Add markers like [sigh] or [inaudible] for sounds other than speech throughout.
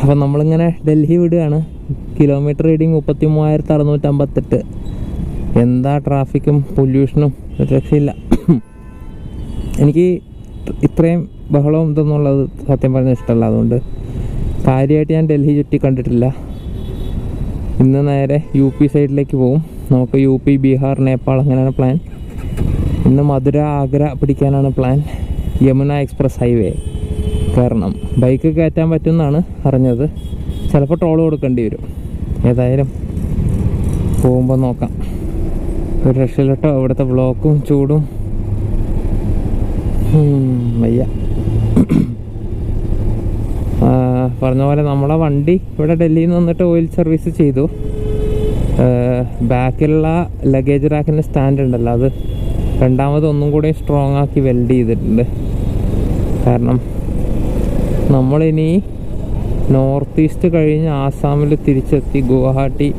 അപ്പം നമ്മളിങ്ങനെ ഡൽഹി വിടുകയാണ്. കിലോമീറ്റർ റീഡിങ് മുപ്പത്തി മൂവായിരത്തി അറുന്നൂറ്റമ്പത്തെട്ട് എന്താ ട്രാഫിക്കും പൊല്യൂഷനും രക്ഷയില്ല എനിക്ക് ഇത്രയും ബഹളവും ഇതൊന്നുള്ളത് സത്യം പറഞ്ഞ ഇഷ്ടമല്ല. അതുകൊണ്ട് കാര്യമായിട്ട് ഞാൻ ഡൽഹി ചുറ്റി കണ്ടിട്ടില്ല. ഇന്ന് നേരെ യു പി സൈഡിലേക്ക് പോകും നമുക്ക് യു പി ബീഹാർ നേപ്പാൾ അങ്ങനെയാണ് പ്ലാൻ ഇന്ന് മധുര ആഗ്ര പിടിക്കാനാണ് പ്ലാൻ യമുന എക്സ്പ്രസ് ഹൈവേ. കയറണം ബൈക്ക് കയറ്റാൻ പറ്റുമെന്നാണ് അറിഞ്ഞത്. ചിലപ്പോൾ ടോൾ കൊടുക്കേണ്ടി വരും. ഏതായാലും പോകുമ്പോൾ നോക്കാം. ഒരു രക്ഷയിലോട്ടോ ഇവിടുത്തെ ബ്ലോക്കും ചൂടും. വയ്യ. പറഞ്ഞ പോലെ നമ്മളെ വണ്ടി ഇവിടെ ഡൽഹിയിൽ നിന്ന് വന്നിട്ട് ഓയിൽ സർവീസ് ചെയ്തു. ബാക്കിലുള്ള ലഗേജ് റാക്കിന്റെ സ്റ്റാൻഡ് ഉണ്ടല്ലോ അത് രണ്ടാമത് ഒന്നും കൂടി സ്ട്രോങ് ആക്കി വെൽഡ് ചെയ്തിട്ടുണ്ട്. കാരണം നമ്മളിനി നോർത്ത് ഈസ്റ്റ് കഴിഞ്ഞ് ആസാമിൽ തിരിച്ചെത്തി ഗുവാഹട്ടി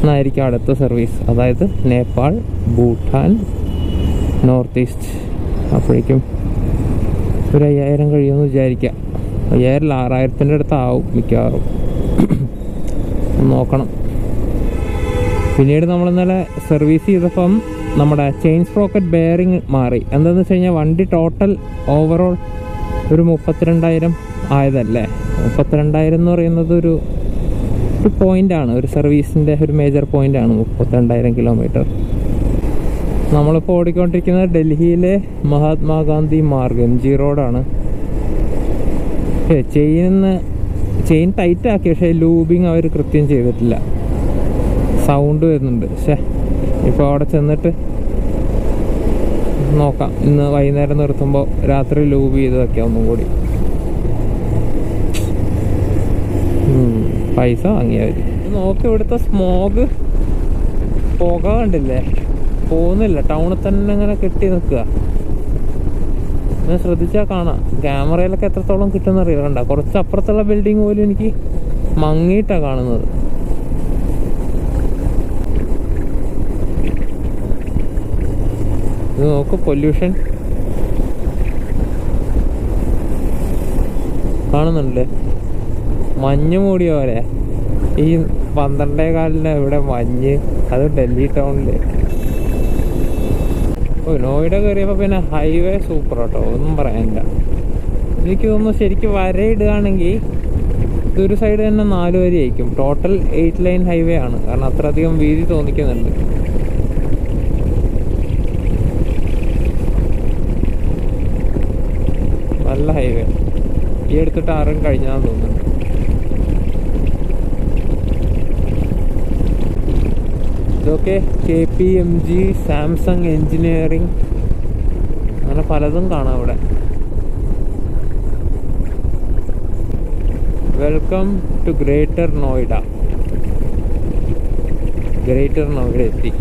എന്നായിരിക്കും അടുത്ത സർവീസ്. അതായത് നേപ്പാൾ ഭൂട്ടാൻ നോർത്ത് ഈസ്റ്റ്. അപ്പോഴേക്കും ഒരു അയ്യായിരം കഴിയുമെന്ന് വിചാരിക്കാം. അയ്യായിരം ആറായിരത്തിന്റെ അടുത്താവും മിക്കവാറും. [clears throat] നോക്കണം. പിന്നീട് നമ്മൾ ഇന്നലെ സർവീസ് ചെയ്തപ്പം നമ്മുടെ ചെയിൻ സ്പ്രോക്കറ്റ് ബെയറിങ് മാറി. എന്താണെന്ന് വെച്ച് കഴിഞ്ഞാൽ വണ്ടി ടോട്ടൽ ഓവറോൾ ഒരു മുപ്പത്തിരണ്ടായിരം ആയതല്ലേ? മുപ്പത്തിരണ്ടായിരം എന്ന് പറയുന്നത് ഒരു ഒരു പോയിന്റാണ് ഒരു സർവീസിന്റെ ഒരു മേജർ പോയിന്റാണ് മുപ്പത്തിരണ്ടായിരം കിലോമീറ്റർ നമ്മളിപ്പോൾ ഓടിക്കൊണ്ടിരിക്കുന്നത് ഡൽഹിയിലെ മഹാത്മാഗാന്ധി മാർഗ് എം ജി റോഡാണ്. ചെയിനിന്ന് ചെയിൻ ടൈറ്റ് ആക്കി പക്ഷേ ലൂബിങ് അവർ കൃത്യം ചെയ്തിട്ടില്ല. സൗണ്ട് വരുന്നുണ്ട്. പക്ഷേ ഇപ്പോൾ അവിടെ ചെന്നിട്ട് നോക്കാം. ഇന്ന് വൈകുന്നേരം നിർത്തുമ്പോൾ രാത്രി ലൂബ് ചെയ്ത് ഒന്നും കൂടി. പൈസ വാങ്ങിയവർ നോക്കി ഇവിടുത്തെ സ്മോഗ് പുക കണ്ടില്ലേ? പോകുന്നില്ല. ടൗണിൽ തന്നെ ഇങ്ങനെ കെട്ടി നിൽക്കുക. ഞാൻ ശ്രദ്ധിച്ചാൽ കാണാം. ക്യാമറയിലൊക്കെ എത്രത്തോളം കിട്ടുമെന്ന് അറിയില്ല കണ്ട കുറച്ച് അപ്പുറത്തുള്ള ബിൽഡിംഗ് പോലും എനിക്ക് മങ്ങിയിട്ടാണ് കാണുന്നത്. ഇത് നോക്ക് പൊല്യൂഷൻ കാണുന്നുണ്ട് മഞ്ഞ് മൂടിയ പോലെ. ഈ പന്ത്രണ്ടേ കാലിന് ഇവിടെ മഞ്ഞ്. അത് ഡൽഹി ടൗണിൽ. ഓ നോയിഡ കയറിയപ്പോൾ പിന്നെ ഹൈവേ സൂപ്പർ കേട്ടോ ഒന്നും പറയാനില്ല എനിക്ക് തോന്നുന്നു ശരിക്കും വരയിടുകയാണെങ്കിൽ ഇതൊരു സൈഡ് തന്നെ നാല് വരി ആയിരിക്കും ടോട്ടൽ എയ്റ്റ് ലൈൻ ഹൈവേ ആണ്. കാരണം അത്രയധികം വീതി തോന്നിക്കുന്നുണ്ട് നല്ല ഹൈവേ ഈ എടുത്തിട്ട് ആരും കഴിഞ്ഞാന്ന് തോന്നുന്നു. ഇതൊക്കെ K P M G Samsung engineering അങ്ങനെ പലതും കാണാം ഇവിടെ welcome to greater Noida. Greater Noida എത്തി.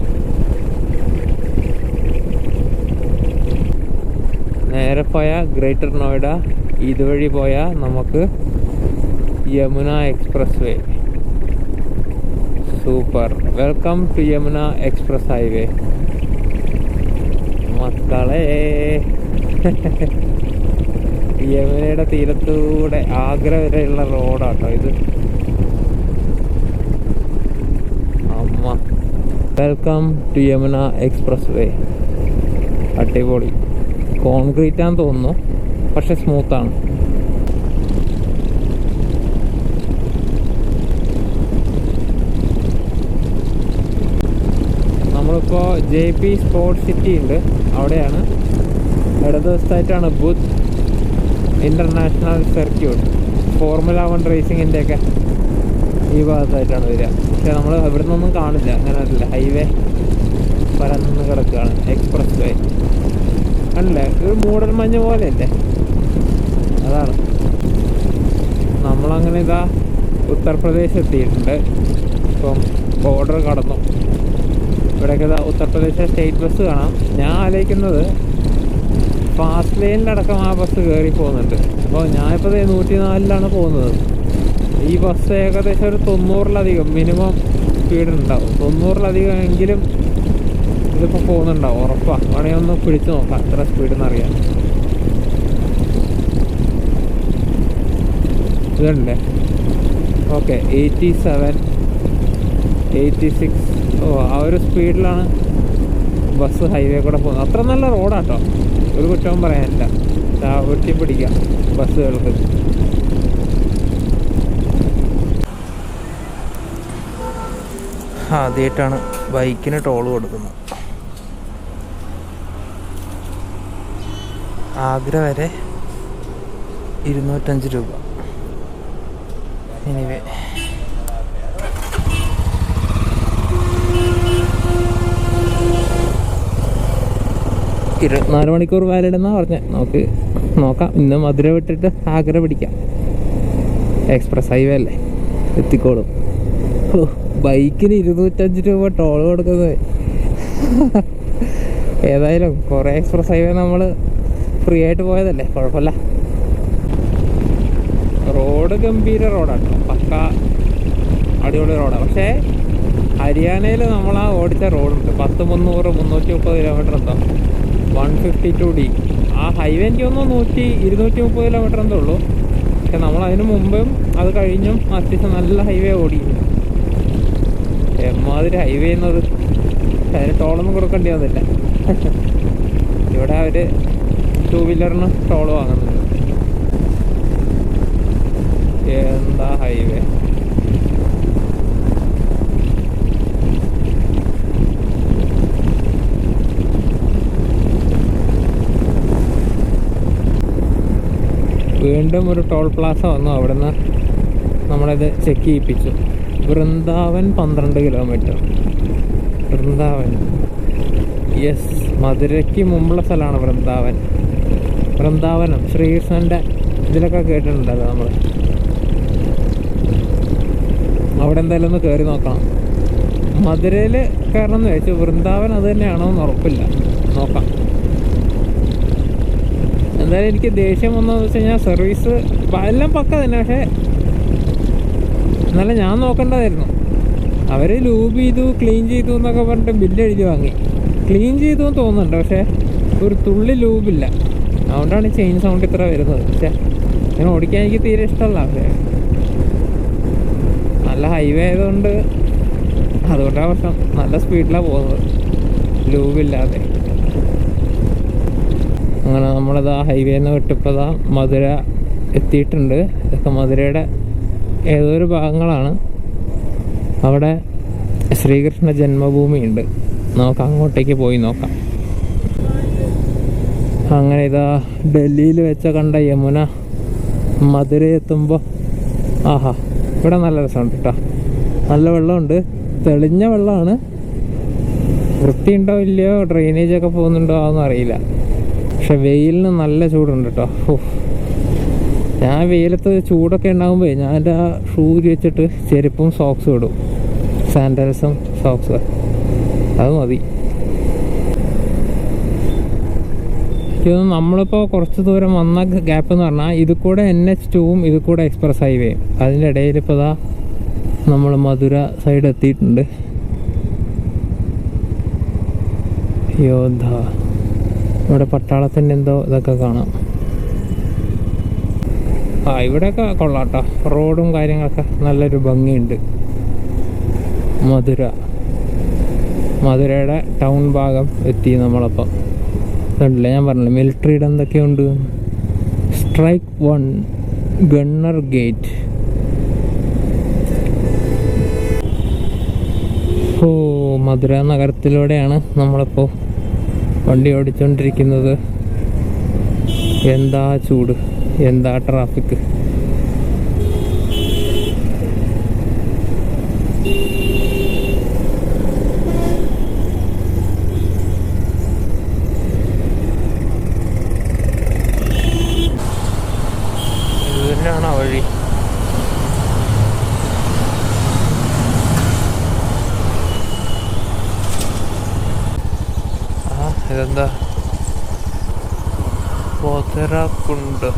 നേരെ പോയ ഗ്രേറ്റർ നോയിഡ ഇതുവഴി പോയാൽ നമുക്ക് Yamuna expressway super. Welcome to Yamuna express highway. മക്കളെ. യമുനയുടെ തീരത്തൂടെ ആഗ്ര വരെയുള്ള റോഡാട്ടോ ഇത്. അമ്മ. വെൽക്കം ടു യമുന എക്സ്പ്രസ് വേ അടിപൊളി. കോൺക്രീറ്റ് ആണെന്ന് തോന്നുന്നു. പക്ഷെ സ്മൂത്താണ് നമ്മളിപ്പോൾ ജെ പി സ്പോർട്സ് സിറ്റി ഉണ്ട്. അവിടെയാണ്. ഇടത് ദിവസത്തായിട്ടാണ് Buddh international circuit formula one റേസിങ്ങിന്റെ ഒക്കെ ഈ ഭാഗത്തായിട്ടാണ് വരിക. പക്ഷേ നമ്മൾ ഇവിടെ നിന്നൊന്നും കാണില്ല. അങ്ങനെ ഹൈവേ പരന്ന് കിടക്കുകയാണ്. എക്സ്പ്രസ് വേ അല്ലേ? ഒരു മൂടൽ മഞ്ഞ് പോലെയല്ലേ? അതാണ്. നമ്മളങ്ങനെ ഇതാ ഉത്തർപ്രദേശ് എത്തിയിട്ടുണ്ട് ഇപ്പം ബോർഡർ കടന്നു. ഇവിടെയൊക്കെ ഇതാ ഉത്തർപ്രദേശ് സ്റ്റേറ്റ് ബസ് കാണാം. ഞാൻ ആലോചിക്കുന്നത് ഫാസ്റ്റ് ലൈനിലടക്കം ആ ബസ് കയറി പോകുന്നുണ്ട്. അപ്പോൾ ഞാനിപ്പോൾ നൂറ്റി നാലിലാണ് പോകുന്നത്. ഈ ബസ് ഏകദേശം ഒരു തൊണ്ണൂറിലധികം മിനിമം സ്പീഡ് ഉണ്ടാവും തൊണ്ണൂറിലധികം എങ്കിലും ഇതിപ്പോൾ പോകുന്നുണ്ടാവും ഉറപ്പാണ് വേണമെങ്കിൽ ഒന്ന് പിടിച്ചു നോക്കാം എത്ര സ്പീഡെന്ന് അറിയാം ഇതുണ്ടല്ലേ okay eighty seven eighty six ഓ ആ ഒരു സ്പീഡിലാണ് ബസ് ഹൈവേ കൂടെ പോകുന്നത്. അത്ര നല്ല റോഡാട്ടോ ഒരു കുറ്റവും പറയാനില്ല. വെട്ടി പിടിക്കാം ബസ്സുകൾക്ക്. ആദ്യമായിട്ടാണ് ബൈക്കിന് ടോൾ കൊടുക്കുന്നത്. ആഗ്ര വരെ ഇരുന്നൂറ്റഞ്ച് രൂപ. എനിവേ ഇരുപത്തിനാല് മണിക്കൂർ വാലിഡ് എന്നാ പറഞ്ഞത് നമുക്ക് നോക്കാം. ഇന്ന് മധുര വിട്ടിട്ട് ആഗ്ര പിടിക്കാം. എക്സ്പ്രസ് ഹൈവേ അല്ലേ? എത്തിക്കോളും. ഓ ബൈക്കിന് ഇരുന്നൂറ്റഞ്ച് രൂപ ടോൾ കൊടുക്കുന്നത്. [laughs] ഏതായാലും കുറേ എക്സ്പ്രസ് ഹൈവേ നമ്മൾ ഫ്രീ ആയിട്ട് പോയതല്ലേ? കുഴപ്പമില്ല. റോഡ് ഗംഭീര റോഡാണ്. പക്ക അടിപൊളി റോഡാണ് പക്ഷേ ഹരിയാനയിൽ നമ്മൾ ആ ഓടിച്ച റോഡുണ്ട്. പത്ത് മുന്നൂറ് മുന്നൂറ്റി മുപ്പത് കിലോമീറ്റർ എന്തോ. One fifty two D. ആ ഹൈവേ എനിക്ക് തോന്നുന്നു നൂറ്റി ഇരുന്നൂറ്റി മുപ്പത് കിലോമീറ്റർ എന്തേ ഉള്ളൂ. പക്ഷെ നമ്മൾ അതിന് മുമ്പും അത് കഴിഞ്ഞും അത്യാവശ്യം നല്ല ഹൈവേ ഓടി എമ്മാതിരി ഹൈവേ എന്നത് അതിന് ടോളൊന്നും കൊടുക്കേണ്ടി വന്നില്ല. ഇവിടെ അവർ ടൂ വീലറിന് ടോൾ വാങ്ങുന്നുണ്ട് എന്താ ഹൈവേ വീണ്ടും ഒരു ടോൾ പ്ലാസ വന്നു. അവിടുന്ന് നമ്മളിത് ചെക്ക് ചെയ്യിപ്പിച്ചു. വൃന്ദാവൻ പന്ത്രണ്ട് കിലോമീറ്റർ വൃന്ദാവൻ. യെസ് മധുരയ്ക്ക് മുമ്പുള്ള സ്ഥലമാണ് വൃന്ദാവൻ. വൃന്ദാവനം ശ്രീകൃഷ്ണന്റെ ഇതിലൊക്കെ കേട്ടിട്ടുണ്ടല്ലോ നമ്മൾ അവിടെ എന്തായാലും ഒന്ന് കയറി നോക്കണം. മധുരയിൽ കയറണം എന്ന് ചോദിച്ചു വൃന്ദാവൻ അത് തന്നെയാണോ എന്ന് ഉറപ്പില്ല. നോക്കാം. എന്തായാലും എനിക്ക് ദേഷ്യം വന്നതെന്ന് വെച്ച് കഴിഞ്ഞാൽ സർവീസ് എല്ലാം പക്ക തന്നെ. പക്ഷേ എന്നാലും ഞാൻ നോക്കേണ്ടതായിരുന്നു. അവർ ലൂബ് ചെയ്തു ക്ലീൻ ചെയ്തു എന്നൊക്കെ പറഞ്ഞിട്ട് ബില്ല് എഴുതി വാങ്ങി. ക്ലീൻ ചെയ്തു എന്ന് തോന്നുന്നുണ്ട്. പക്ഷേ ഒരു തുള്ളി ലൂബില്ല അതുകൊണ്ടാണ് ചെയിൻ സൗണ്ട് ഇത്ര വരുന്നത്. പക്ഷേ ഇങ്ങനെ ഓടിക്കാൻ എനിക്ക് തീരെ ഇഷ്ടമല്ല. പക്ഷേ നല്ല ഹൈവേ ആയതുകൊണ്ട് അതുകൊണ്ടാണ് പ്രശ്നം. നല്ല സ്പീഡിലാണ് പോകുന്നത്. ലൂവില്ലാതെ അങ്ങനെ നമ്മളിതാ ഹൈവേന്ന് വിട്ടിപ്പോൾ ദാ മധുര എത്തിയിട്ടുണ്ട്. ഇതൊക്കെ മധുരയുടെ ഏതോ ഒരു ഭാഗങ്ങളാണ്. അവിടെ ശ്രീകൃഷ്ണ ജന്മഭൂമിയുണ്ട്. നമുക്ക് അങ്ങോട്ടേക്ക് പോയി നോക്കാം. അങ്ങനെ ഇതാ ഡൽഹിയിൽ വെച്ച കണ്ട യമുന മധുര എത്തുമ്പോൾ ആഹാ ഇവിടെ നല്ല രസമുണ്ട് കേട്ടോ നല്ല വെള്ളമുണ്ട്. തെളിഞ്ഞ വെള്ളമാണ്. വൃത്തിയുണ്ടോ ഇല്ലയോ? ഡ്രെയിനേജ് ഒക്കെ പോകുന്നുണ്ടോ അതൊന്നും അറിയില്ല. പക്ഷെ വെയിലിന് നല്ല ചൂടുണ്ട് കേട്ടോ ഞാൻ വെയിലത്ത് ചൂടൊക്കെ ഉണ്ടാകുമ്പോൾ ഞാൻ എന്റെ ആ ഷൂ വെച്ചിട്ട് ചെരുപ്പും സോക്സും ഇടും. സാൻഡൽസും സോക്സും അത് മതി. തോന്നുന്നു നമ്മളിപ്പോൾ കുറച്ച് ദൂരം വന്ന ഗ്യാപ്പ് എന്ന് പറഞ്ഞാൽ ഇത് കൂടെ എൻ എച്ച് ടുവും ഇത് കൂടെ എക്സ്പ്രസ് ഹൈവേയും അതിന്റെ ഇടയിൽ ഇപ്പോൾ ഇതാ നമ്മൾ മധുര സൈഡ് എത്തിയിട്ടുണ്ട്. യോദ്ധ ഇവിടെ പട്ടാളത്തിന്റെ എന്തോ ഇതൊക്കെ കാണാം. ആ ഇവിടെയൊക്കെ കൊള്ളാട്ടോ റോഡും കാര്യങ്ങളൊക്കെ നല്ലൊരു ഭംഗിയുണ്ട്. മധുര. മധുരയുടെ ടൗൺ ഭാഗം എത്തി നമ്മളപ്പം. കണ്ടില്ലേ? ഞാൻ പറഞ്ഞില്ല മിലിറ്ററിയുടെ എന്തൊക്കെയുണ്ട്? സ്ട്രൈക്ക് വൺ ഗണ്ണർ ഗേറ്റ് ഓ മധുര നഗരത്തിലൂടെയാണ് നമ്മളിപ്പോൾ വണ്ടി ഓടിച്ചുകൊണ്ടിരിക്കുന്നത് എന്താ ചൂട്? എന്താ ട്രാഫിക് ഇത് തന്നെയാണോ വഴി ആ ഇതെന്താ പോത്തരാക്കുണ്ട്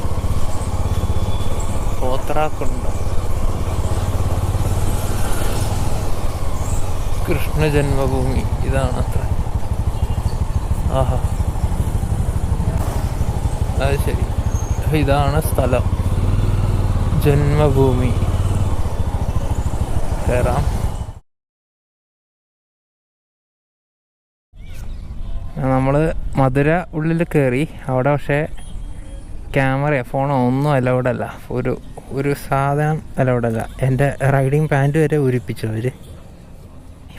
പോത്തറാക്കുണ്ട് കൃഷ്ണ ജന്മഭൂമി ഇതാണ് അത്ര ആഹാ. അത് ശരി. ഇതാണ് സ്ഥലം. ജന്മഭൂമി. കയറാം നമ്മൾ മധുര ഉള്ളിൽ കയറി അവിടെ പക്ഷേ ക്യാമറ ഫോണോ ഒന്നും അലൗഡല്ല. ഒരു ഒരു സാധനം അലൗഡല്ല. എന്റെ റൈഡിങ് പാന്റ് വരെ ഉരിപ്പിച്ചു അവർ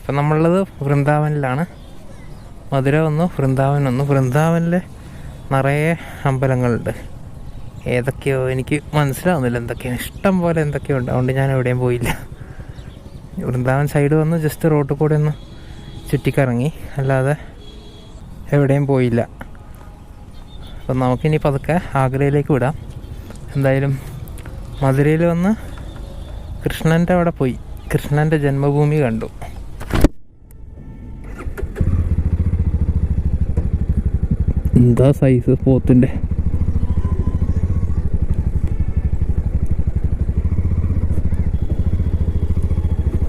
ഇപ്പം നമ്മളുള്ളത് വൃന്ദാവനിലാണ്. മധുര വന്നു വൃന്ദാവൻ വന്നു. വൃന്ദാവനിൽ നിറയെ അമ്പലങ്ങളുണ്ട്. ഏതൊക്കെയോ എനിക്ക് മനസ്സിലാവുന്നില്ല എന്തൊക്കെയാണ്. ഇഷ്ടം പോലെ എന്തൊക്കെയോ ഉണ്ട്. അതുകൊണ്ട് ഞാൻ എവിടെയും പോയില്ല. വൃന്ദാവൻ സൈഡ് വന്ന് ജസ്റ്റ് റോട്ടിൽ കൂടെ ഒന്ന് ചുറ്റിക്കറങ്ങി. അല്ലാതെ എവിടെയും പോയില്ല. അപ്പം നമുക്കിനി പതുക്കെ ആഗ്രയിലേക്ക് വിടാം. എന്തായാലും മധുരയിൽ വന്ന് കൃഷ്ണന്റെ അവിടെ പോയി. കൃഷ്ണന്റെ ജന്മഭൂമി കണ്ടു. എന്താ സൈസ് പോത്തിന്റെ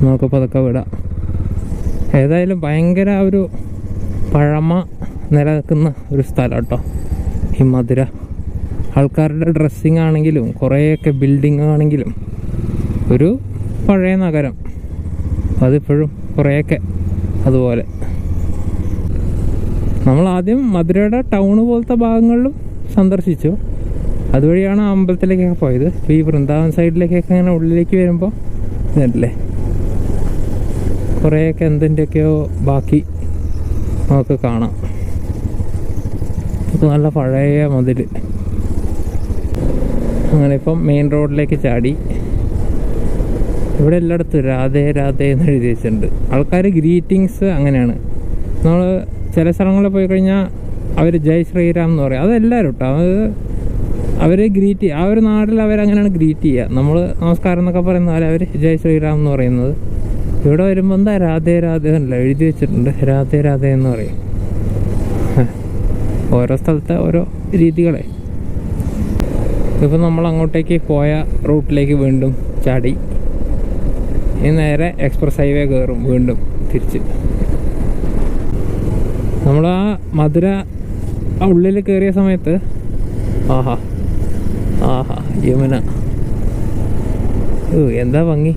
നമുക്ക് പതുക്കെ വിടാം. ഏതായാലും ഭയങ്കര ഒരു പഴമ നിലനിൽക്കുന്ന ഒരു സ്ഥലം കേട്ടോ. ഈ മധുര. ആൾക്കാരുടെ ഡ്രസ്സിങ് ആണെങ്കിലും കുറേയൊക്കെ ബിൽഡിംഗ് ആണെങ്കിലും ഒരു പഴയ നഗരം. അതിപ്പോഴും കുറേയൊക്കെ അതുപോലെ. നമ്മൾ ആദ്യം മധുരയുടെ ടൗൺ പോലത്തെ ഭാഗങ്ങളിലും സന്ദർശിച്ചു. അതുവഴിയാണ് അമ്പലത്തിലേക്കൊക്കെ പോയത്. ഈ വൃന്ദാവൻ സൈഡിലേക്കൊക്കെ അങ്ങനെ ഉള്ളിലേക്ക് വരുമ്പോൾ ഇതല്ലേ? കുറേയൊക്കെ എന്തിന്റെയൊക്കെയോ ബാക്കി നമുക്ക് കാണാം. ഇത് നല്ല പഴയ മതിൽ അങ്ങനെ ഇപ്പം മെയിൻ റോഡിലേക്ക് ചാടി. ഇവിടെ എല്ലായിടത്തും രാധേ രാധേ എന്ന് എഴുതി വെച്ചിട്ടുണ്ട്. ആൾക്കാർ ഗ്രീറ്റിങ്സ് അങ്ങനെയാണ്. നമ്മൾ ചില സ്ഥലങ്ങളിൽ പോയി കഴിഞ്ഞാൽ അവർ ജയ് ശ്രീരാം എന്ന് പറയും. അതെല്ലാവരും കേട്ടോ അത് അവർ ഗ്രീറ്റ് ആ ഒരു നാട്ടിൽ അവരങ്ങനെയാണ് ഗ്രീറ്റ് ചെയ്യുക നമ്മൾ നമസ്കാരം എന്നൊക്കെ പറയുന്ന പോലെ അവർ ജയ് ശ്രീരാം എന്ന് പറയുന്നത്. ഇവിടെ വരുമ്പോൾ എന്താ രാധേ രാധേ എന്നല്ല എഴുതി വെച്ചിട്ടുണ്ട്. രാധേ രാധേ എന്ന് പറയും. ഓരോ സ്ഥലത്തെ ഓരോ രീതികളെ. ഇപ്പം നമ്മൾ അങ്ങോട്ടേക്ക് പോയ റൂട്ടിലേക്ക് വീണ്ടും ചാടി. ഈ നേരെ എക്സ്പ്രസ് ഹൈവേ കയറും വീണ്ടും തിരിച്ച്. നമ്മൾ ആ മധുര ആ ഉള്ളിൽ കയറിയ സമയത്ത് ആഹാ ആഹാ യമുന. ഓ എന്താ ഭംഗി?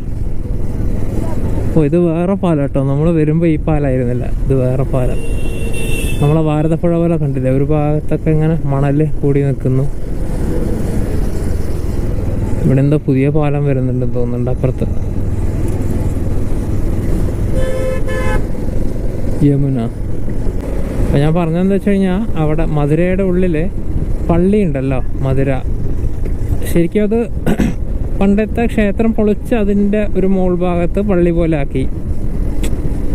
ഓ ഇത് വേറെ പാലം കേട്ടോ നമ്മൾ വരുമ്പോൾ ഈ പാലായിരുന്നില്ല. ഇത് വേറെ പാലം. നമ്മളെ ഭാരതപ്പുഴ പോലെ കണ്ടില്ലേ? ഒരു ഭാഗത്തൊക്കെ ഇങ്ങനെ മണൽ കൂടി നിൽക്കുന്നു. ഇവിടെ എന്തോ പുതിയ പാലം വരുന്നുണ്ടെന്ന് തോന്നുന്നുണ്ട് അപ്പുറത്ത്. യമുന. അപ്പം ഞാൻ പറഞ്ഞതെന്ന് വെച്ച് കഴിഞ്ഞാൽ അവിടെ മധുരയുടെ ഉള്ളിൽ പള്ളിയുണ്ടല്ലോ മധുര. ശരിക്കും അത് [clears throat] പണ്ടത്തെ ക്ഷേത്രം പൊളിച്ച് അതിന്റെ ഒരു മോൾ ഭാഗത്ത് പള്ളി പോലെ ആക്കി.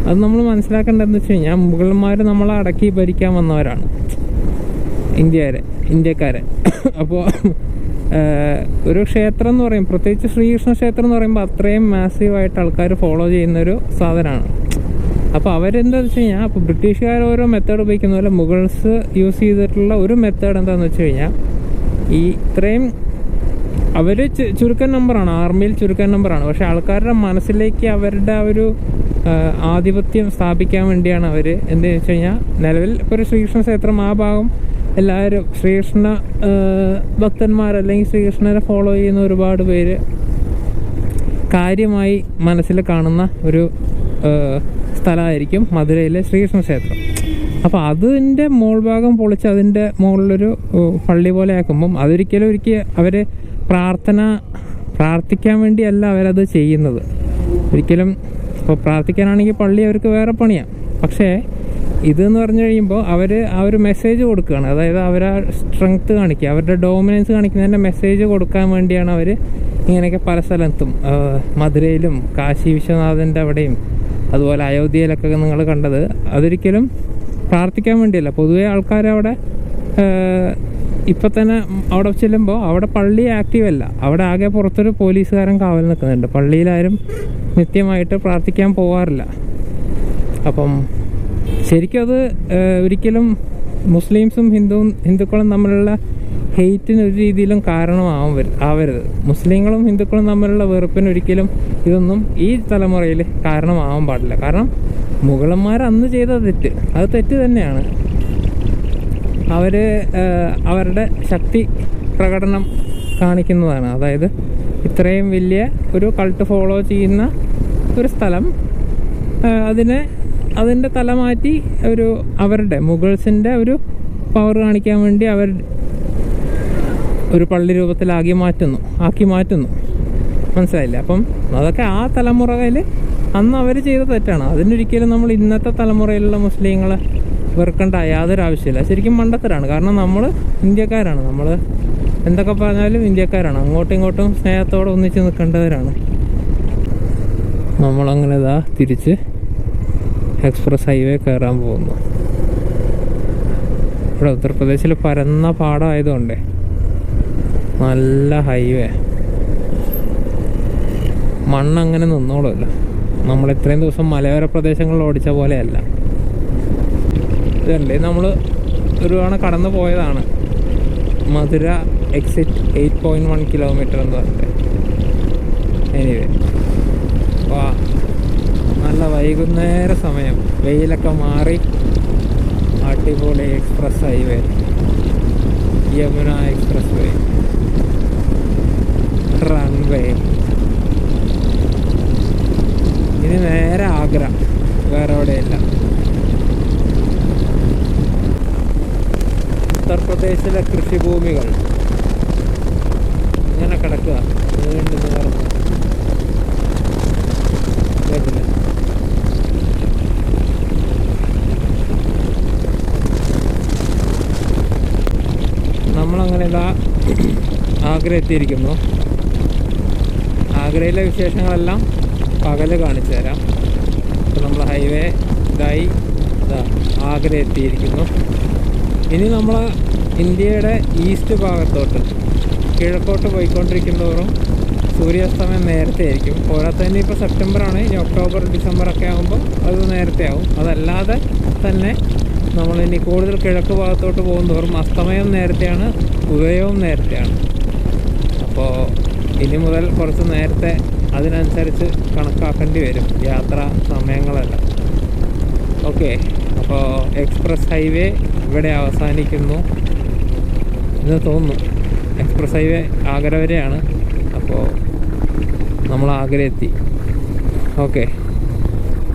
അത് നമ്മൾ മനസ്സിലാക്കേണ്ടതെന്ന് വെച്ച് കഴിഞ്ഞാൽ മുഗൾമാർ നമ്മളെ അടക്കി ഭരിക്കാൻ വന്നവരാണ്. ഇന്ത്യക്കാരെ ഇന്ത്യക്കാരെ. [clears throat] അപ്പോൾ ഒരു ക്ഷേത്രം എന്ന് പറയും പ്രത്യേകിച്ച് ശ്രീകൃഷ്ണ ക്ഷേത്രം എന്ന് പറയുമ്പോൾ അത്രയും മാസീവായിട്ട് ആൾക്കാർ ഫോളോ ചെയ്യുന്നൊരു സാധനമാണ്. അപ്പോൾ അവരെന്താ വെച്ച് കഴിഞ്ഞാൽ അപ്പോൾ ബ്രിട്ടീഷുകാർ ഓരോ മെത്തേഡ് ഉപയോഗിക്കുന്ന പോലെ മുഗൾസ് യൂസ് ചെയ്തിട്ടുള്ള ഒരു മെത്തേഡ് എന്താണെന്ന് വെച്ച് കഴിഞ്ഞാൽ ഈ ഇത്രയും അവർ ചുരുക്കൻ നമ്പറാണ് ആർമിയിൽ ചുരുക്കൻ നമ്പറാണ് പക്ഷെ ആൾക്കാരുടെ മനസ്സിലേക്ക് അവരുടെ ഒരു ആധിപത്യം സ്ഥാപിക്കാൻ വേണ്ടിയാണ് അവർ എന്ത് വെച്ച് കഴിഞ്ഞാൽ നിലവിൽ ഇപ്പോൾ ഒരു ശ്രീകൃഷ്ണ ക്ഷേത്രം ആ ഭാഗം എല്ലാവരും ശ്രീകൃഷ്ണ ഭക്തന്മാർ അല്ലെങ്കിൽ ശ്രീകൃഷ്ണനെ ഫോളോ ചെയ്യുന്ന ഒരുപാട് പേര് കാര്യമായി മനസ്സിൽ കാണുന്ന ഒരു സ്ഥലമായിരിക്കും മധുരയിലെ ശ്രീകൃഷ്ണ ക്ഷേത്രം. അപ്പോൾ അതിന്റെ മോൾ ഭാഗം പൊളിച്ച് അതിന്റെ മുകളിലൊരു പള്ളി പോലെ ആക്കുമ്പം അതൊരിക്കലും ഒരിക്കൽ അവർ പ്രാർത്ഥന പ്രാർത്ഥിക്കാൻ വേണ്ടിയല്ല അവരത് ചെയ്യുന്നത്. ഒരിക്കലും ഇപ്പോൾ പ്രാർത്ഥിക്കാനാണെങ്കിൽ പള്ളി അവർക്ക് വേറെ പണിയാണ് പക്ഷേ ഇതെന്ന് പറഞ്ഞു കഴിയുമ്പോൾ അവർ ആ ഒരു മെസ്സേജ് കൊടുക്കുകയാണ്. അതായത് അവർ ആ സ്ട്രെങ്ത് കാണിക്കുക അവരുടെ ഡോമിനൻസ് കാണിക്കുന്നതിന്റെ മെസ്സേജ് കൊടുക്കാൻ വേണ്ടിയാണ് അവർ ഇങ്ങനെയൊക്കെ പല സ്ഥലത്തും മധുരയിലും കാശി വിശ്വനാഥന്റെ അവിടെയും അതുപോലെ അയോധ്യയിലൊക്കെ നിങ്ങൾ കണ്ടത് അതൊരിക്കലും പ്രാർത്ഥിക്കാൻ വേണ്ടിയല്ല. പൊതുവേ ആൾക്കാരവിടെ ഇപ്പം തന്നെ അവിടെ ചെല്ലുമ്പോൾ അവിടെ പള്ളി ആക്റ്റീവ് അല്ല. അവിടെ ആകെ പുറത്തൊരു പോലീസുകാരൻ കാവൽ നിൽക്കുന്നുണ്ട്. പള്ളിയിലാരും നിത്യമായിട്ട് പ്രാർത്ഥിക്കാൻ പോകാറില്ല അപ്പം ശരിക്കും അത് ഒരിക്കലും മുസ്ലിംസും ഹിന്ദുവും ഹിന്ദുക്കളും തമ്മിലുള്ള ഹെയ്റ്റിന് ഒരു രീതിയിലും കാരണമാവും വരു- ആവരുത്. മുസ്ലിങ്ങളും ഹിന്ദുക്കളും തമ്മിലുള്ള വെറുപ്പിന് ഒരിക്കലും ഇതൊന്നും ഈ തലമുറയിൽ കാരണമാവാൻ പാടില്ല. കാരണം മുഗളന്മാർ അന്ന് ചെയ്ത തെറ്റ് അത് തെറ്റ് തന്നെയാണ്. അവർ അവരുടെ ശക്തി പ്രകടനം കാണിക്കുന്നതാണ്. അതായത് ഇത്രയും വലിയ ഒരു കൾട്ട് ഫോളോ ചെയ്യുന്ന ഒരു സ്ഥലം അതിനെ അതിന്റെ തല മാറ്റി ഒരു അവരുടെ മുഗൾസിന്റെ ഒരു പവർ കാണിക്കാൻ വേണ്ടി അവർ ഒരു പള്ളി രൂപത്തിലാക്കി മാറ്റുന്നു ആക്കി മാറ്റുന്നു. മനസ്സിലായില്ലേ? അപ്പം അതൊക്കെ ആ തലമുറയിൽ അന്ന് അവർ ചെയ്ത തെറ്റാണ്. അതിനൊരിക്കലും നമ്മൾ ഇന്നത്തെ തലമുറയിലുള്ള മുസ്ലിങ്ങളെ വെറുക്കേണ്ട യാതൊരു ആവശ്യമില്ല. ശരിക്കും മണ്ടത്തരാണ്. കാരണം നമ്മൾ ഇന്ത്യക്കാരാണ്. നമ്മൾ എന്തൊക്കെ പറഞ്ഞാലും ഇന്ത്യക്കാരാണ്. അങ്ങോട്ടും ഇങ്ങോട്ടും സ്നേഹത്തോടെ ഒന്നിച്ച് നിൽക്കേണ്ടവരാണ്. നമ്മളങ്ങനെ ഇതാ തിരിച്ച് എക്സ്പ്രസ് ഹൈവേ കയറാൻ പോകുന്നു. ഇവിടെ ഉത്തർപ്രദേശിൽ പരന്ന പാടമായതുകൊണ്ടേ നല്ല ഹൈവേ മണ്ണങ്ങനെ നിന്നോളൂല്ല നമ്മൾ ഇത്രയും ദിവസം മലയോര പ്രദേശങ്ങളിൽ ഓടിച്ച പോലെയല്ല. ഇതല്ലേ നമ്മൾ ഒരു തവണ കടന്നു പോയതാണ്. Mathura exit eight point one kilometre എന്ന് പറഞ്ഞിട്ട്. എനിവേ അപ്പോൾ നല്ല വൈകുന്നേര സമയം. വെയിലൊക്കെ മാറി അടിപൊളി express highway Yamuna expressway runway ഇനി നേരെ ആഗ്ര വേറെ അവിടെയല്ല ഉത്തർപ്രദേശിലെ കൃഷിഭൂമികൾ. ഇങ്ങനെ കിടക്കുക. വീണ്ടും കേട്ടില്ലേ? നമ്മളങ്ങനെ ഇതാ ആഗ്ര എത്തിയിരിക്കുന്നു ആഗ്രയിലെ വിശേഷങ്ങളെല്ലാം പകൽ കാണിച്ചു തരാം. അപ്പോൾ നമ്മൾ ഹൈവേ ഇതായി ഇതാ ആഗ്ര എത്തിയിരിക്കുന്നു ഇനി നമ്മൾ ഇന്ത്യയുടെ ഈസ്റ്റ് ഭാഗത്തോട്ട് കിഴക്കോട്ട് പോയിക്കൊണ്ടിരിക്കുന്നതോറും സൂര്യാസ്തമയം നേരത്തെ ആയിരിക്കും. പോരാത്ത തന്നെ ഇപ്പോൾ സെപ്റ്റംബറാണ് ഇനി ഒക്ടോബർ ഡിസംബർ ഒക്കെ ആകുമ്പോൾ അത് നേരത്തെ ആവും. അതല്ലാതെ തന്നെ നമ്മൾ ഇനി കൂടുതൽ കിഴക്ക് ഭാഗത്തോട്ട് പോകുന്നതോറും അസ്തമയം നേരത്തെയാണ് ഉദയവും നേരത്തെയാണ്. അപ്പോൾ ഇനി മുതൽ കുറച്ച് നേരത്തെ അതിനനുസരിച്ച് കണക്കാക്കേണ്ടി വരും യാത്രാ സമയങ്ങളെല്ലാം. ഓക്കെ അപ്പോൾ എക്സ്പ്രസ് ഹൈവേ ഇവിടെ അവസാനിക്കുന്നു എന്ന് തോന്നുന്നു. എക്സ്പ്രസ് ഹൈവേ ആഗ്ര വരെയാണ് അപ്പോൾ നമ്മൾ ആഗ്ര എത്തി. ഓക്കെ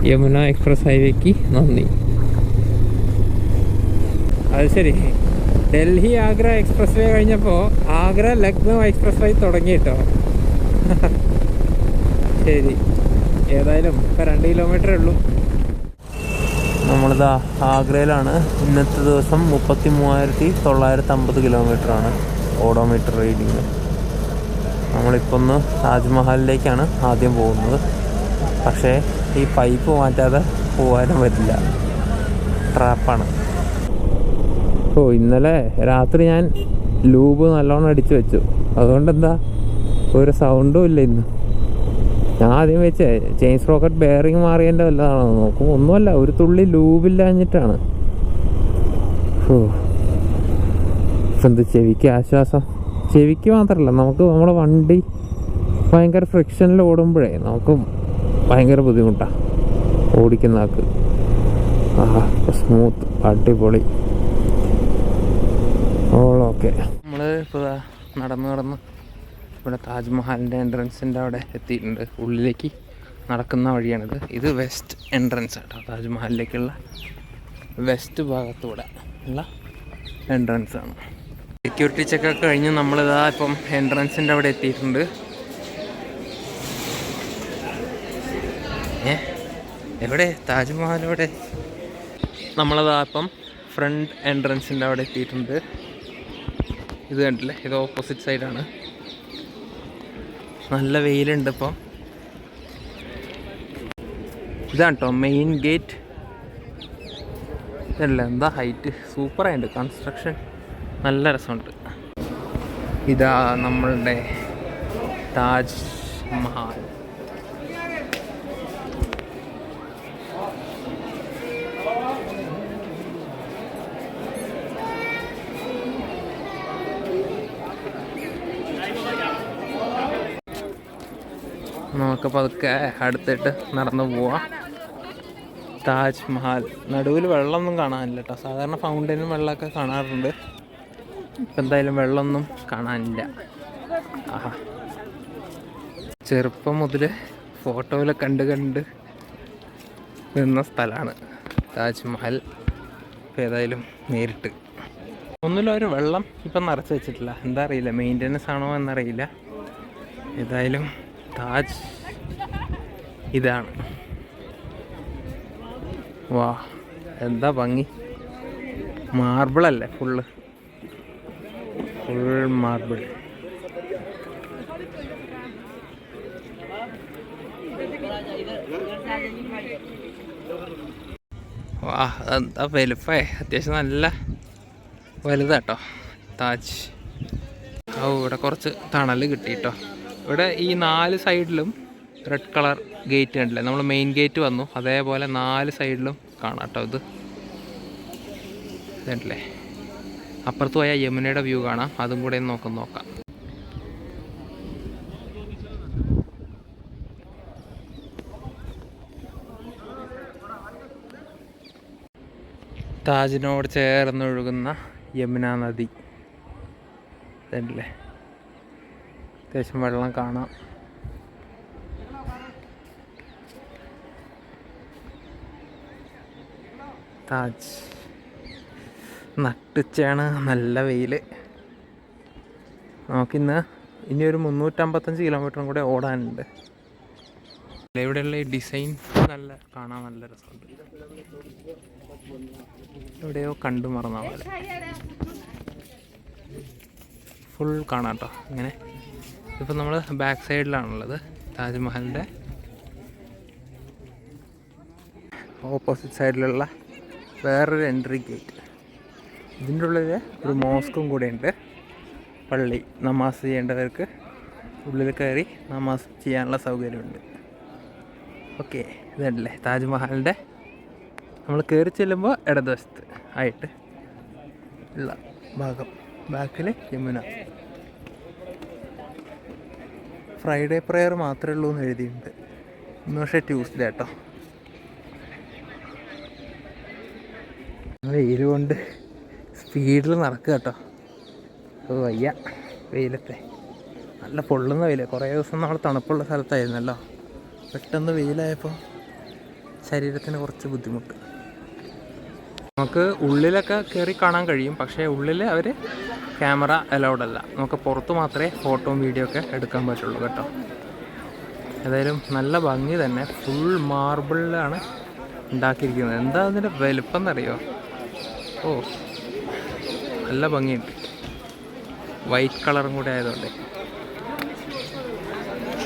യമുന എക്സ്പ്രസ് ഹൈവേക്ക് നന്ദി. അത് ശരി. ഡൽഹി ആഗ്ര എക്സ്പ്രസ് വേ കഴിഞ്ഞപ്പോൾ ആഗ്ര ലക്നൗ എക്സ്പ്രസ് വേ തുടങ്ങി കേട്ടോ ശരി. ഏതായാലും ഇപ്പം രണ്ട് കിലോമീറ്ററേ ഉള്ളൂ. നമ്മളിതാ ആഗ്രയിലാണ്. ഇന്നത്തെ ദിവസം മുപ്പത്തി മൂവായിരത്തി തൊള്ളായിരത്തി അമ്പത് കിലോമീറ്ററാണ് ഓഡോമീറ്റർ റീഡിങ് നമ്മളിപ്പോൾ ഒന്ന് താജ്മഹലിലേക്കാണ് ആദ്യം പോകുന്നത്. പക്ഷേ ഈ പൈപ്പ് മാറ്റാതെ പോകാനും പറ്റില്ല. ട്രാപ്പാണ് ഓ ഇന്നലെ രാത്രി ഞാൻ ലൂബ് നല്ലോണം അടിച്ചു വെച്ചു. അതുകൊണ്ട് എന്താ ഒരു സൗണ്ടും ഇല്ല ഇന്ന്. ഞാൻ ആദ്യം വെച്ചേ ചെയിൻ സ്പ്രോക്കറ്റ് ബെയറിങ് മാറിയതിന്റെ വല്ലതാണോ നോക്കും. ഒന്നുമല്ല ഒരു തുള്ളി ലൂബില്ലാഞ്ഞിട്ടാണ് എന്ത് ചെവിക്ക് ആശ്വാസം. ചെവിക്ക് മാത്രമല്ല നമുക്ക് നമ്മുടെ വണ്ടി ഭയങ്കര ഫ്രിക്ഷനിൽ ഓടുമ്പോഴേ നമുക്ക് ഭയങ്കര ബുദ്ധിമുട്ടാണ് ഓടിക്കുന്ന ആൾക്ക്. ആ സ്മൂത്ത് അടിപൊളി. ഓൾ ഓക്കെ നമ്മൾ ഇപ്പോൾ നടന്ന് നടന്ന് ഇവിടെ താജ്മഹലിന്റെ എൻട്രൻസിന്റെ അവിടെ എത്തിയിട്ടുണ്ട്. ഉള്ളിലേക്ക് നടക്കുന്ന വഴിയാണിത്. ഇത് വെസ്റ്റ് എൻട്രൻസ് കേട്ടോ താജ്മഹലിലേക്കുള്ള വെസ്റ്റ് ഭാഗത്തൂടെ ഉള്ള എൻട്രൻസ് ആണ് സെക്യൂരിറ്റി ചെക്കൊക്കെ കഴിഞ്ഞ് നമ്മളിതാ ഇപ്പം എൻട്രൻസിന്റെ അവിടെ എത്തിയിട്ടുണ്ട്. ഏ? എവിടെ? താജ്മഹൽ എവിടെ? നമ്മളതാ ഇപ്പം ഫ്രണ്ട് എൻട്രൻസിന്റെ അവിടെ എത്തിയിട്ടുണ്ട്. ഇത് കണ്ടില്ലേ? ഇത് ഓപ്പോസിറ്റ് സൈഡാണ് നല്ല വെയിലുണ്ട് ഇപ്പം. ഇതാണ് കേട്ടോ മെയിൻ ഗേറ്റ് ഇതല്ല എന്താ ഹൈറ്റ് സൂപ്പറായിട്ട് കൺസ്ട്രക്ഷൻ നല്ല രസമുണ്ട്. ഇതാ നമ്മളുടെ താജ് മഹൽ നമുക്ക് പതുക്കെ അടുത്തിട്ട് നടന്നു പോവാം. താജ്മഹൽ. നടുവിൽ വെള്ളമൊന്നും കാണാനില്ല കേട്ടോ സാധാരണ ഫൗണ്ടനും വെള്ളമൊക്കെ കാണാറുണ്ട്. ഇപ്പം എന്തായാലും വെള്ളമൊന്നും കാണാനില്ല. ആഹാ. ചെറുപ്പം മുതൽ ഫോട്ടോയിൽ കണ്ട് കണ്ട് നിന്ന സ്ഥലമാണ് താജ്മഹൽ. ഇപ്പം ഏതായാലും നേരിട്ട്. ഒന്നുമില്ല ഒരു വെള്ളം ഇപ്പം നിറച്ച് വെച്ചിട്ടില്ല. എന്താ അറിയില്ല. മെയിന്റനൻസ് ആണോ എന്നറിയില്ല. ഏതായാലും താജ് ഇതാണ്. വാ എന്താ ഭംഗി. മാർബിളല്ലേ ഫുള്ള്. Full marble. വാ എന്താ വലുപ്പേ? അത്യാവശ്യം നല്ല വലുതാട്ടോ താജ്. ഓ ഇവിടെ കുറച്ച് തണൽ കിട്ടി കേട്ടോ ഇവിടെ ഈ നാല് സൈഡിലും റെഡ് കളർ ഗേറ്റ് കണ്ടില്ലേ? നമ്മൾ മെയിൻ ഗേറ്റ് വന്നു. അതേപോലെ നാല് സൈഡിലും കാണാം കേട്ടോ ഇത്. ഇതല്ലേ അപ്പുറത്ത് പോയാൽ യമുനയുടെ വ്യൂ കാണാം. അതും കൂടെ നോക്കാം നോക്കാം. താജിനോട് ചേർന്നൊഴുകുന്ന യമുന നദി. ഇതല്ലേ അത്യാവശ്യം വെള്ളം കാണാം. താജ്. നട്ടുച്ചയാണ് നല്ല വെയിൽ നമുക്കിന്ന് ഇനി ഒരു മുന്നൂറ്റമ്പത്തഞ്ച് കിലോമീറ്ററും കൂടെ ഓടാനുണ്ട്. ഇവിടെയുള്ള ഡിസൈൻ നല്ല കാണാൻ നല്ല രസമുണ്ട്. എവിടെയോ കണ്ടു മറന്ന പോലെ. ഫുൾ കാണാം കേട്ടോ ഇങ്ങനെ ഇപ്പം നമ്മൾ ബാക്ക് സൈഡിലാണുള്ളത് താജ്മഹലിന്റെ ഓപ്പോസിറ്റ് സൈഡിലുള്ള വേറൊരു എൻട്രി ഗേറ്റ് ഇതിന്റെ ഉള്ളിൽ ഒരു മോസ്കും കൂടെ ഉണ്ട് പള്ളി നമാസ് ചെയ്യേണ്ടവർക്ക് ഉള്ളിൽ കയറി നമാസ് ചെയ്യാനുള്ള സൗകര്യമുണ്ട്. ഓക്കെ ഇതല്ലേ താജ്മഹലിന്റെ നമ്മൾ കയറി ചെല്ലുമ്പോൾ ഇടതുവശത്ത് ആയിട്ട് ഉള്ള ഭാഗം. ബാക്കിൽ യമുന. ഫ്രൈഡേ പ്രെയർ മാത്രമേ ഉള്ളൂ എന്ന് എഴുതിയിട്ടുണ്ട്. ഇന്ന് പക്ഷേ ട്യൂസ്ഡേ കേട്ടോ വെയിൽ കൊണ്ട് സ്പീഡിൽ നടക്കുക കേട്ടോ. അത് വയ്യ. വെയിലത്തെ. നല്ല പൊള്ളുന്ന വെയിൽ കുറേ ദിവസം നമ്മൾ തണുപ്പുള്ള സ്ഥലത്തായിരുന്നല്ലോ. പെട്ടെന്ന് വെയിലായപ്പോൾ ശരീരത്തിന് കുറച്ച് ബുദ്ധിമുട്ട്. നമുക്ക് ഉള്ളിലൊക്കെ കയറി കാണാൻ കഴിയും. പക്ഷേ ഉള്ളിൽ അവർ ക്യാമറ അലൗഡ് അല്ല. നമുക്ക് പുറത്ത് മാത്രമേ ഫോട്ടോയും വീഡിയോ ഒക്കെ എടുക്കാൻ പറ്റുള്ളൂ കേട്ടോ. ഏതായാലും നല്ല ഭംഗി തന്നെ. ഫുൾ മാർബിളിലാണ് ഉണ്ടാക്കിയിരിക്കുന്നത്. എന്താ അതിന്റെ വലുപ്പം എന്നറിയോ? ഓ നല്ല ഭംഗിയുണ്ട് വൈറ്റ് കളറും കൂടെ ആയതുകൊണ്ട്.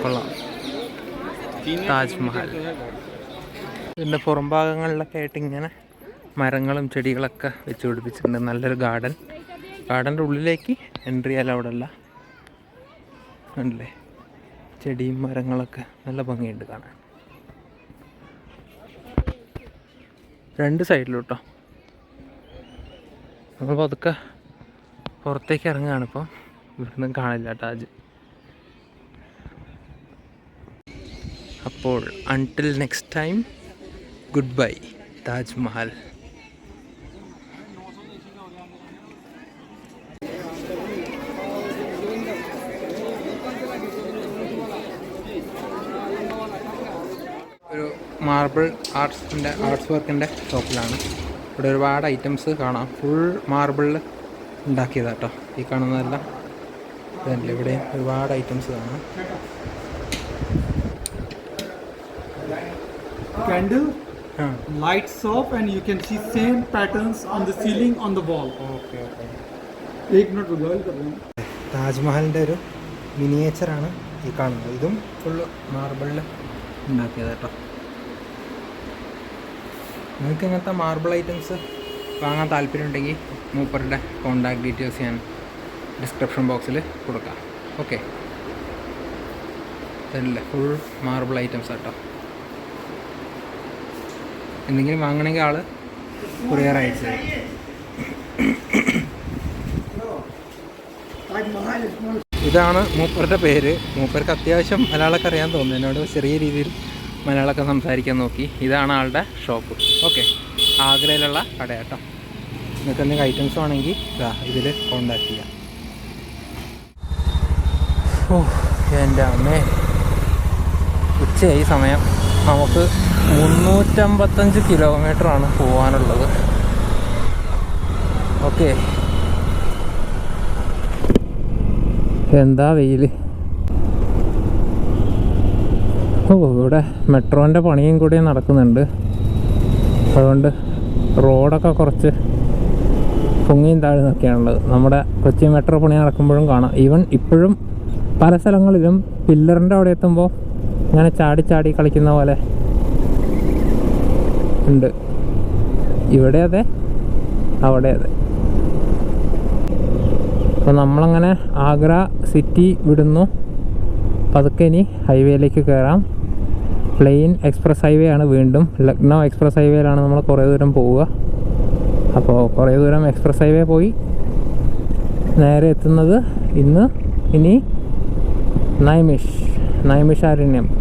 കൊള്ളാം. താജ്മഹൽ. ഇതിന്റെ പുറം ഭാഗങ്ങളിലൊക്കെ ആയിട്ട് ഇങ്ങനെ മരങ്ങളും ചെടികളൊക്കെ വെച്ച് പിടിപ്പിച്ചിട്ടുണ്ട്. നല്ലൊരു ഗാർഡൻ ഗാർഡന്റെ ഉള്ളിലേക്ക് എൻട്രി അവിടെ അല്ല ഉണ്ടല്ലേ ചെടിയും മരങ്ങളൊക്കെ നല്ല ഭംഗിയുണ്ട് കാണാൻ. രണ്ട് സൈഡിലോട്ടോ. നമ്മൾ പതുക്കെ പുറത്തേക്ക് ഇറങ്ങുകയാണ് ഇപ്പം. ഇവിടുന്ന് കാണില്ല താജ് അപ്പോൾ until next time goodbye Taj Mahal ഒരു മാർബിൾ ആർട്സിൻ്റെ ആർട്സ് വർക്കിൻ്റെ ഷോപ്പിലാണ് ഇവിടെ ഒരുപാട് ഐറ്റംസ് കാണാം ഫുൾ മാർബിളിൽ ഉണ്ടാക്കിയതാട്ടോ ഈ കാണുന്നതെല്ലാം ഇതല്ലേ ഇവിടെ ഒരുപാട് ഐറ്റംസ് കാണാം candle ആ lights off and you can see same patterns on the ceiling on the wall okay okay एक मिनट रुको कर रहा हूँ താജ്മഹലിൻ്റെ ഒരു മിനിയേച്ചറാണ് ഈ കാണുന്നത് ഇതും ഫുള്ള് മാർബിളിൽ ഉണ്ടാക്കിയത് കേട്ടോ നിങ്ങൾക്ക് ഇങ്ങനത്തെ മാർബിൾ ഐറ്റംസ് വാങ്ങാൻ താല്പര്യമുണ്ടെങ്കിൽ മൂപ്പറുടെ കോണ്ടാക്ട് ഡീറ്റെയിൽസ് ഞാൻ ഡിസ്ക്രിപ്ഷൻ ബോക്സിൽ കൊടുക്കാം. ഓക്കെ ഇതല്ലേ ഫുൾ മാർബിൾ ഐറ്റംസ് കേട്ടോ എന്തെങ്കിലും വാങ്ങണമെങ്കിൽ ആൾ കൊറിയർ അയച്ചു ഇതാണ് മൂപ്പറുടെ പേര്. മൂപ്പർക്ക് അത്യാവശ്യം ഒരാളൊക്കെ അറിയാൻ തോന്നുന്നു. എന്നോട് ചെറിയ രീതിയിൽ മലയാളമൊക്കെ സംസാരിക്കാൻ നോക്കി. ഇതാണ് ആളുടെ ഷോപ്പ് ഓക്കെ ആഗ്രയിലുള്ള കടയാട്ടോ. നിങ്ങൾക്ക് എന്തെങ്കിലും ഐറ്റംസ് വേണമെങ്കിൽ ഇതാ ഇതിൽ കോണ്ടാക്ട് ചെയ്യാം. ഓ എന്റെ അമ്മേ. ഉച്ചയായി സമയം. നമുക്ക് മുന്നൂറ്റമ്പത്തഞ്ച് കിലോമീറ്ററാണ് പോകാനുള്ളത് ഓക്കെ എന്താ വെയിൽ ഓ ഇവിടെ മെട്രോന്റെ പണിയും കൂടി നടക്കുന്നുണ്ട്. അതുകൊണ്ട് റോഡൊക്കെ കുറച്ച് പൊങ്ങിയും താഴ്ന്നൊക്കെയാണുള്ളത് നമ്മുടെ കൊച്ചി മെട്രോ പണി നടക്കുമ്പോഴും കാണാം. ഈവൻ ഇപ്പോഴും പല സ്ഥലങ്ങളിലും പില്ലറിന്റെ അവിടെ എത്തുമ്പോൾ ഇങ്ങനെ ചാടി ചാടി കളിക്കുന്ന പോലെ ഉണ്ട്. ഇവിടെ അതെ അവിടെ അതെ. അപ്പോൾ നമ്മളങ്ങനെ ആഗ്ര സിറ്റി വിടുന്നു. പതുക്കെ ഇനി ഹൈവേയിലേക്ക് കയറാം പ്ലെയിൻ എക്സ്പ്രസ് ഹൈവേ ആണ് വീണ്ടും. ലക്നൗ എക്സ്പ്രസ് ഹൈവേയിലാണ് നമ്മൾ കുറേ ദൂരം പോവുക. അപ്പോൾ കുറേ ദൂരം എക്സ്പ്രസ് ഹൈവേ പോയി നേരെ എത്തുന്നത് ഇന്ന് ഇനി നൈമിഷ് നൈമിഷാരണ്യം.